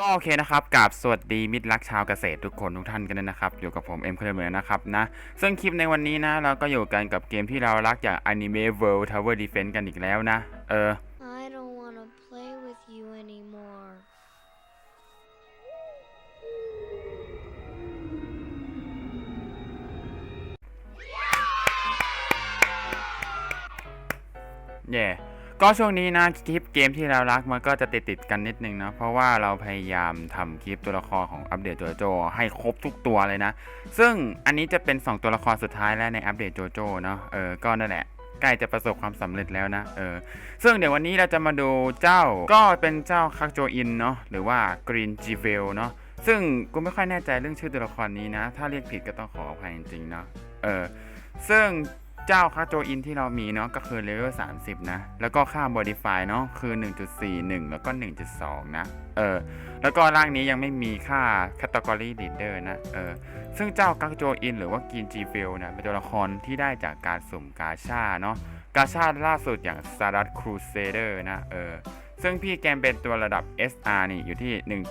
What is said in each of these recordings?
ก็โอเคนะครับกับสวัสดีมิตรรักชาวเกษตรทุกคนทุกท่านกันด้วยนะครับ อยู่กับผมเอ็มเคลเมอร์นะครับนะ ซึ่งคลิปในวันนี้นะเราก็อยู่กันกับเกมที่เรารักอย่าง Anime World Tower Defense กันอีกแล้วนะ เออ I don't want to play with you anymore. เย่ ก็ช่วงนี้นะคลิปเกมที่เรารักมันก็จะติดติดกันนิดนึงนะเพราะว่าเราพยายามทำคลิปตัวละครของอัปเดตโจโจให้ครบทุกตัวเลยนะ ซึ่งอันนี้จะเป็น 2 ตัวละครสุดท้ายแล้วในอัปเดตโจโจเนาะเออก็นั่นแหละใกล้จะประสบความสำเร็จแล้วนะ เออ ซึ่งเดี๋ยววันนี้เราจะมาดูเจ้า ก็เป็นเจ้าคักโจอินเนาะ หรือว่ากรีนจีเวลเนาะ ซึ่งกูไม่ค่อยแน่ใจเรื่องชื่อตัวละครนี้นะ ถ้าเรียกผิดก็ต้องขออภัยจริงๆเนาะ เออ ซึ่ง เจ้าคักโจอินที่เรามีเนาะก็คือเลเวล30 นะ แล้วก็ค่า modify เนาะคือ 1.41 แล้วก็ 1.2 นะ เออ แล้วก็ร่างนี้ยังไม่มีค่า category leader นะ เออ ซึ่งเจ้ากักโจอินหรือว่ากินจีเฟลนี่ยเป็นตัวละครที่ได้จากการสุ่มกาชาเนาะ กาชาล่าสุดอย่าง Stardust Crusader นะ เออ ซึ่งพี่แกมเป็นตัวระดับ SR นี่อยู่ที่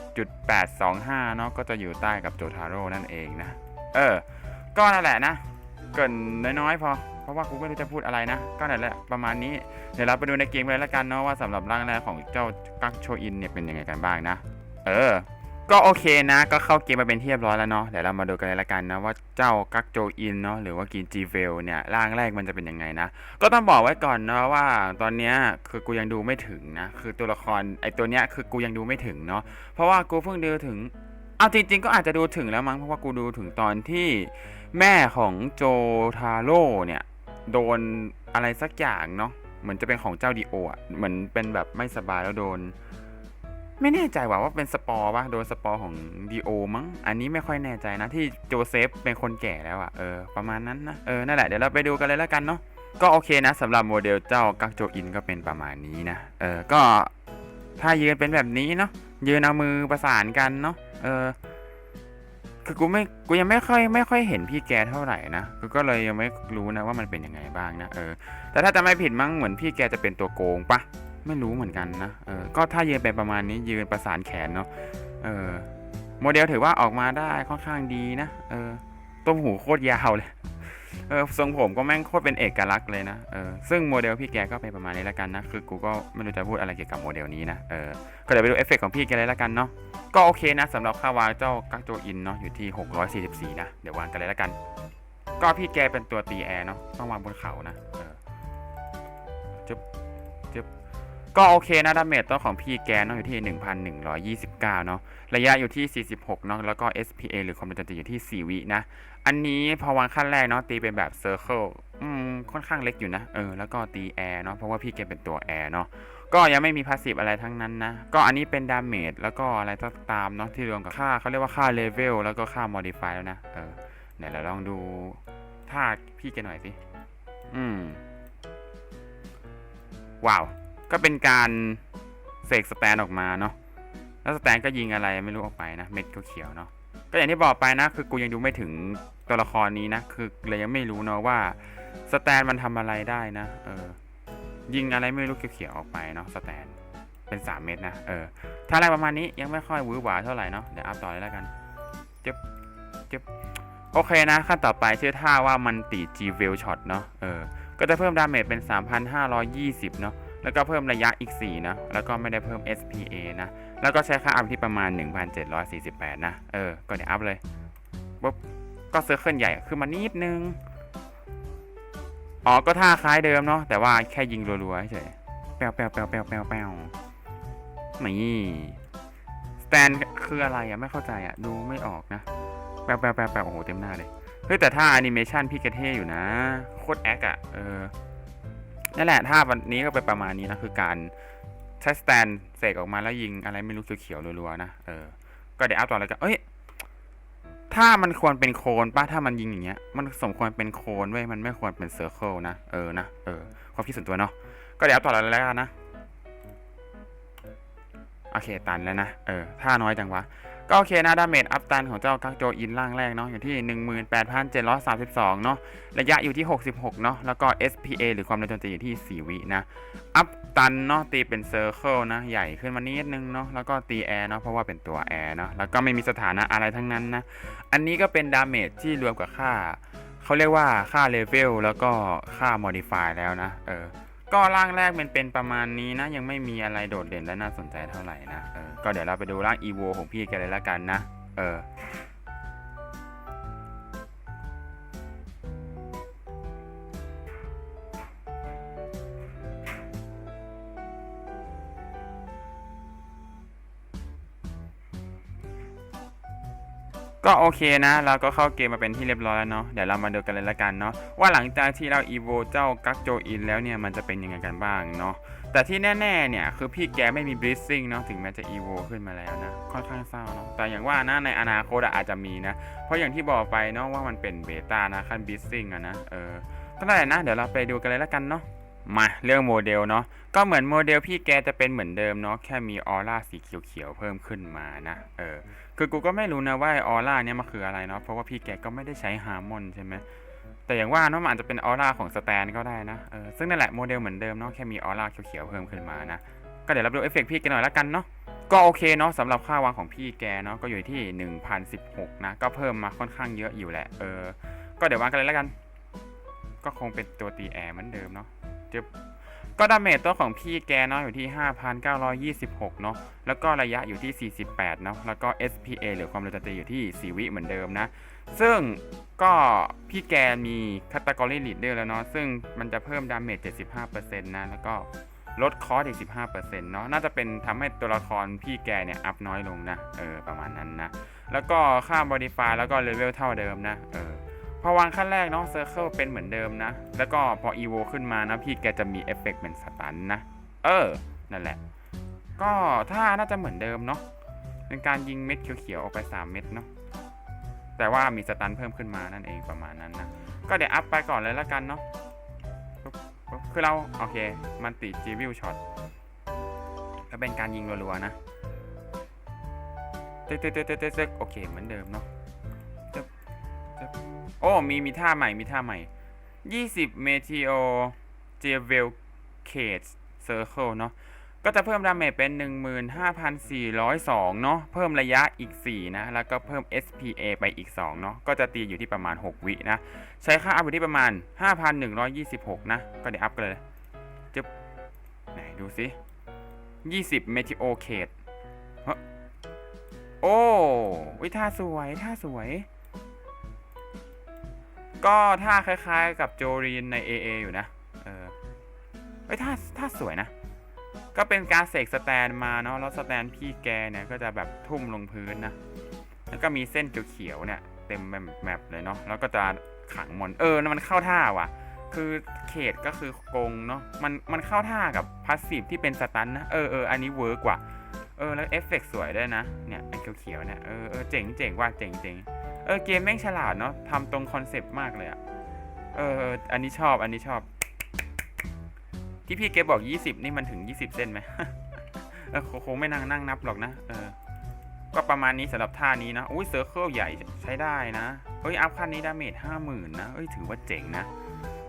1.825 เนาะ ก็จะอยู่ใต้กับโจทาโร่นั่นเองนะ เออ ก็นั่นแหละนะ เกินน้อยๆพอ ราะว่ากูไม่รู้จะพูดอะไรนะ ก็นั่นแหละประมาณนี้ เดี๋ยวเราไปดูในเกมเลยแล้วกันเนาะว่าสำหรับร่างแรกของเจ้ากักโชอินเนี่ยเป็นยังไงกันบ้างนะ เออ ก็โอเคนะ ก็เข้าเกมมาเป็นที่เรียบร้อยแล้วเนาะ เดี๋ยวเรามาดูกันเลยละกันนะว่าเจ้ากักโจอินเนาะหรือว่ากินจีเวลเนี่ยร่างแรกมันจะเป็นยังไงนะ ก็ต้องบอกไว้ก่อนเนาะว่า ตอนเนี้ยคือกูยังดูไม่ถึงนะ คือตัวละครไอตัวเนี้ยคือกูยังดูไม่ถึงเนาะ เพราะว่ากูเพิ่งดูถึงเอาจริงๆก็อาจจะดูถึงแล้วมั้งเพราะว่ากูดูถึงตอนที่แม่ของโจทาโร่เนี่ย โดนอะไรสักอย่างเนาะเหมือนจะเป็นของเจ้าดีโออะเหมือนเป็นแบบไม่สบายแล้วโดน ไม่แน่ใจว่าว่าเป็นสปอร์ปะโดนสปอร์ของดีโอมั้งอันนี้ไม่ค่อยแน่ใจนะที่โจเซฟเป็นคนแก่แล้วอะเออประมาณนั้นนะเออนั่นแหละเดี๋ยวเราไปดูกันเลยแล้วกันเนาะก็โอเคนะสำหรับโมเดลเจ้ากักโจอินก็เป็นประมาณนี้นะเออก็ถ้ายืนเป็นแบบนี้เนาะยืนเอามือประสานกันเนาะเออ คือกูไม่กูยังไม่ค่อยไม่ค่อยเห็นพี่แกเท่าไหร่นะกูก็เลยยังไม่รู้นะว่ามันเป็นยังไงบ้างนะเออแต่ถ้าจะไม่ผิดมั้งเหมือนพี่แกจะเป็นตัวโกงปะไม่รู้เหมือนกันนะเออก็ถ้ายืนเป็นประมาณนี้ยืนประสานแขนเนาะเออโมเดลถือว่าออกมาได้ค่อนข้างดีนะเออต้มหูโคตรยาวเลย เออทรงผมก็แม่งโคตรเป็นเอกลักษณ์เลยนะเออซึ่งโมเดลพี่แกก็เป็นประมาณนี้แล้วกันนะคือกูก็ไม่รู้จะพูดอะไรเกี่ยวกับโมเดลนี้นะเออก็เดี๋ยวไปดูเอฟเฟกต์ของพี่แกเลยละกันเนาะก็โอเคนะสำหรับค่าวาเจ้ากักโจอินเนาะอยู่ที่ 644 นะ เดี๋ยววางกันเลยละกัน ก็พี่แกเป็นตัวตีแอร์เนาะต้องวางบนเขานะเออจึ๊บจึ๊บ ก็โอเคนะดาเมจตัวของพี่แกเนาะอยู่ที่ 1,129 เนาะระยะอยู่ที่ 46 เนาะแล้วก็ SPA หรือความเร็วโจมตีอยู่ที่ 4 วินะ อันนี้พอวางขั้นแรกเนาะตีเป็นแบบ Circle อืมค่อนข้างเล็กอยู่นะเออแล้วก็ตีแอร์เนาะเพราะว่าพี่แกเป็นตัวแอร์เนาะก็ยังไม่มีพาสซีฟอะไรทั้งนั้นนะ ก็อันนี้เป็นดาเมจแล้วก็อะไรก็ตามเนาะที่รวมกับค่าเขาเรียกว่าค่าเลเวลแล้วก็ค่า modify แล้วนะเออเดี๋ยวเราลองดูท่าพี่แกหน่อยสิอืมว้าว ก็เป็นการเสกสแตนออกมาเนาะแล้วสแตนก็ยิงอะไรไม่รู้ออกไปนะ เม็ดก็เขียวเนาะก็อย่างที่บอกไปนะ คือกูยังดูไม่ถึงตัวละครนี้นะ คือเลยยังไม่รู้เนาะว่าสแตนมันทำอะไรได้นะ เออ ยิงอะไรไม่รู้เขียวๆออกไปเนาะสแตนเป็น3เม็ดนะ เออ ถ้าอะไรประมาณนี้ยังไม่ค่อยหวือหวาเท่าไหร่เนาะ เดี๋ยวอัพต่อเลยแล้วกันจึ๊บจึ๊บโอเคนะ ขั้นต่อไปชื่อท่าว่ามันติจีเวลช็อตเนาะ เออ ก็จะเพิ่มดาเมจเป็น 3,520 เนาะ แล้วก็เพิ่มระยะอีก 4 นะ แล้วก็ไม่ได้เพิ่ม SPA นะ แล้วก็ใช้ค่าอัพที่ประมาณ 1,748 นะ เออ ก็เดี๋ยวอัพเลยปุ๊บ ก็เซอร์เคิลใหญ่ขึ้นมานิดนึง อ๋อ ก็ท่าคล้ายเดิมเนาะ แต่ว่าแค่ยิงรัวๆเฉยแปวแปวแปวแปวแปวแปวนี่สแตนคืออะไรอะไม่เข้าใจอะดูไม่ออกนะ แปวแปวแปวแปวโอ้โห เต็มหน้าเลย เฮ้ย แต่ท่าแอนิเมชันพี่กระเท่อยู่นะ โคตรแอคอะเออ นั่นแหละท่าวันนี้ก็เป็นประมาณนี้นะคือการใช้สแตนเสกออกมาแล้วยิงอะไรไม่รู้เขียวๆรัวๆนะเออก็เดี๋ยวเอาต่อเลยกันเอ้ยถ้ามันควรเป็นโคนป้าถ้ามันยิงอย่างเงี้ย มันสมควรเป็นโคนเว้ยมันไม่ควรเป็นเซอร์เคิลนะเออนะเออความคิดส่วนตัวเนาะก็เดี๋ยวเอาต่อเลยแล้วกันนะโอเคตันแล้วนะเออถ้าน้อยจังวะ ก็โอเคนะดาเมจอัพตันของเจ้ากักโจอินร่างแรกเนาะอยู่ที่ 18,732 เนาะระยะอยู่ที่ 66 เนาะแล้วก็ SPA หรือความเร็วโจมตีอยู่ที่ 4 วินะ อัพตันเนาะตีเป็นเซอร์เคิลนะ ใหญ่ขึ้นมานิดนึงเนาะแล้วก็ตีแอร์เนาะเพราะว่าเป็นตัวแอร์เนาะแล้วก็ไม่มีสถานะอะไรทั้งนั้นนะ อันนี้ก็เป็นดาเมจที่รวมกับค่าเขาเรียกว่าค่าเลเวลแล้วก็ค่า modify แล้วนะเออ ก็ร่างแรกมันเป็นประมาณนี้นะ ยังไม่มีอะไรโดดเด่นและน่าสนใจเท่าไหร่นะเออก็เดี๋ยวเราไปดูร่างอีโวของพี่กันเลยละกันนะ เออ ก็โอเคนะ เราก็เข้าเกมมาเป็นที่เรียบร้อยแล้วเนาะเดี๋ยวเรามาดูกันเลยละกันเนาะว่าหลังจากที่เราอีโวเจ้ากักโจอินแล้วเนี่ยมันจะเป็นยังไงกันบ้างเนาะแต่ที่แน่ๆเนี่ยคือพี่แกไม่มีบลิสซิ่งเนาะถึงแม้จะอีโวขึ้นมาแล้วนะค่อนข้างเศร้าเนาะแต่อย่างว่านะในอนาคตอาจจะมีนะ เพราะอย่างที่บอกไปเนาะว่ามันเป็นเบต้านะขั้นบลิสซิ่งอะนะเออก็ได้นะ เดี๋ยวเราไปดูกันเลยละกันเนาะ มาเรื่องโมเดลเนาะก็เหมือนโมเดลพี่แกจะเป็นเหมือนเดิมเนาะแค่มีออร่าสีเขียวๆเพิ่มขึ้นมานะเออคือกูก็ไม่รู้นะว่าออร่าเนี่ยมันคืออะไรเนาะเพราะว่าพี่แกก็ไม่ได้ใช้ฮาร์มอนใช่ไหมแต่อย่างว่าเนาะมันอาจจะเป็นออร่าของสแตนก็ได้นะเออซึ่งนั่นแหละโมเดลเหมือนเดิมเนาะแค่มีออร่าเขียวๆเพิ่มขึ้นมานะก็เดี๋ยวเราดูเอฟเฟกต์พี่แกหน่อยละกันเนาะก็โอเคเนาะสำหรับค่าวางของพี่แกเนาะก็อยู่ที่ 1016 นะ ก็เพิ่มมาค่อนข้างเยอะอยู่แหละเออ ก็เดี๋ยววางกันเลยละกัน ก็คงเป็นตัวตีแอร์เหมือนเดิมเนาะ จึ๊บก็ดาเมจตัวของพี่แกเนาะอยู่ที่ 5,926 เนาะ แล้วก็ระยะอยู่ที่ 48 เนาะ แล้วก็ SPA หรือความเร็วจมตีอยู่ที่ 4 วิเหมือนเดิมนะ ซึ่งก็พี่แกมีคัตตากรีลีดเดอร์แล้วเนาะ ซึ่งมันจะเพิ่มดาเมจ 75%นะ แล้วก็ลดคอสอีก 15%เนาะ น่าจะเป็นทำให้ตัวละครพี่แกเนี่ยอัพน้อยลงนะ เออ ประมาณนั้นนะ แล้วก็ค่า modify แล้วก็เลเวลเท่าเดิมนะ เออ พอวางขั้นแรกเนาะ Circle เป็นเหมือนเดิมนะ แล้วก็พอ Evo ขึ้นมานะพี่แกจะมีเอฟเฟกต์เป็นสตันนะ เออ นั่นแหละ ก็ถ้าน่าจะเหมือนเดิมเนาะเป็นการยิงเม็ดเขียวๆออกไป 3 เม็ดเนาะแต่ว่ามีสตันเพิ่มขึ้นมานั่นเองประมาณนั้นนะ ก็เดี๋ยวอัพไปก่อนเลยละกันเนาะคือเรา โอเค มันติจีวิวช็อตก็เป็นการยิงรัวๆนะตึ๊กตึ๊กตึ๊กตึ๊กตึ๊กโอเคเหมือนเดิมเนาะ โอ้ มีมีท่าใหม่ มีท่าใหม่ 20 Meteo j e v e l Cage Circle เนาะ ก็จะเพิ่มดาเมจเป็น 15,402 เนาะ เพิ่มระยะอีก 4 นะ แล้วก็เพิ่ม SPA ไปอีก 2 เนาะ ก็จะตีอยู่ที่ประมาณ 6 วินะ ใช้ค่าอัพอยู่ที่ประมาณ 5,126 นะ ก็เดี๋ยวอัพกันเลยจึ๊บไหนดูสิ 20 Meteo Cage เฮ้อโอ้วิท่าสวย ท่าสวย ก็ท่าคล้ายๆกับโจรีนใน AA อยู่นะ เออเฮ้ยท่าท่าสวยนะ ก็เป็นการเสกสแตนมาเนาะ แล้วสแตนพี่แกเนี่ยก็จะแบบทุ่มลงพื้นนะ แล้วก็มีเส้นเขียวๆเนี่ย เต็มแมปเลยเนาะ แล้วก็จะขังมอน เออ มันเข้าท่าว่ะ คือเขตก็คือโกงเนาะ มันมันเข้าท่ากับพาสซีฟที่เป็นสตันนะ เออเอออันนี้เวิร์กว่ะ เออ แล้วเอฟเฟกต์สวยด้วยนะ เนี่ยไอ้เขียวๆเนี่ย เออเออเจ๋งเจ๋งว่ะเจ๋งเจ๋ง ออเกมแม่งฉลาดเนาะทำตรงคอนเซปต์มากเลยอะเออเอออันนี้ชอบอันนี้ชอบ ที่พี่เกบอก 20 นี่มันถึง 20 เส้นไหมเออคงไม่นั่งนั่งนับหรอกนะเออก็ประมาณนี้สำหรับท่านี้นะอุ้ยเซอร์เคิลใหญ่ใช้ได้นะเอ้ยอัพขั้นนี้ดาเมจห้าหมื่นนะเอ้ยถือว่าเจ๋งนะ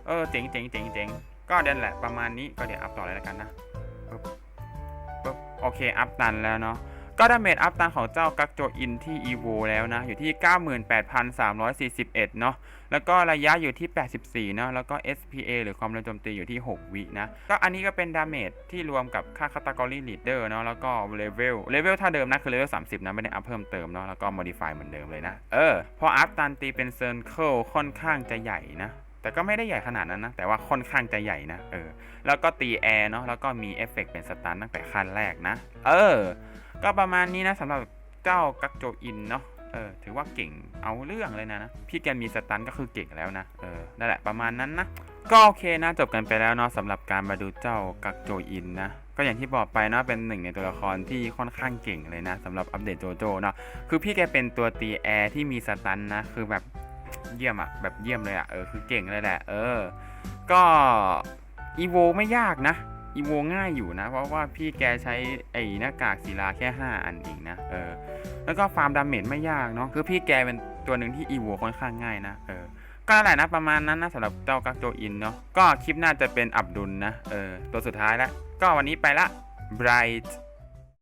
เออเจ๋งเจ๋งเจ๋งเจ๋งก็เดินแหละประมาณนี้ก็เดี๋ยวอัพต่อเลยแล้วกันนะปึ๊บปึ๊บโอเคอัพตันแล้วเนาะ ก็ดาเมจอัพตันของเจ้ากักโจอินที่ EVO แล้วนะ อยู่ที่ 98,341 เนาะแล้วก็ระยะอยู่ที่ 84 เนาะแล้วก็ SPA หรือความเร็วโจมตีอยู่ที่ 6 วินะ ก็อันนี้ก็เป็นดาเมจที่รวมกับค่า Category Leader เนาะแล้วก็เลเวลเลเวลถ้าเดิมนะ คือเลเวล 30 นะ ไม่ได้อัพเพิ่มเติมเนาะแล้วก็ modify เหมือนเดิมเลยนะ เออ พออัพตันตีเป็น Circle ค่อนข้างจะใหญ่นะแต่ก็ไม่ได้ใหญ่ขนาดนั้นนะ แต่ว่าค่อนข้างจะใหญ่นะ เออ แล้วก็ตีแอร์เนาะ แล้วก็มีเอฟเฟกเป็นสตันตั้งแต่ขั้นแรกนะ เออ ก็ประมาณนี้นะสำหรับเจ้ากักโจอินเนาะเออถือว่าเก่งเอาเรื่องเลยนะนะ พี่แกมีสตันก็คือเก่งแล้วนะ เออนั่นแหละประมาณนั้นนะ ก็โอเคนะจบกันไปแล้วเนาะสำหรับการมาดูเจ้ากักโจอินนะ ก็อย่างที่บอกไปเนาะเป็นหนึ่งในตัวละครที่ค่อนข้างเก่งเลยนะสำหรับอัปเดตโจโจเนาะคือพี่แกเป็นตัวตีแอร์ที่มีสตันนะคือแบบเยี่ยมอะแบบเยี่ยมเลยอะเออคือเก่งเลยแหละเออ ก็อีโวไม่ยากนะ อีโวง่ายอยู่นะ เพราะว่าพี่แกใช้ไอ้หน้ากากศิลาแค่ 5 อันเองนะเออแล้วก็ฟาร์มดาเมจไม่ยากเนาะคือพี่แกเป็นตัวหนึ่งที่อีโวค่อนข้างง่ายนะเออก็นั่นแหละนะประมาณนั้นนะสำหรับเจ้ากักโจอินเนาะก็คลิปน่าจะเป็นอับดุลนะเออตัวสุดท้ายละก็วันนี้ไปละ Bright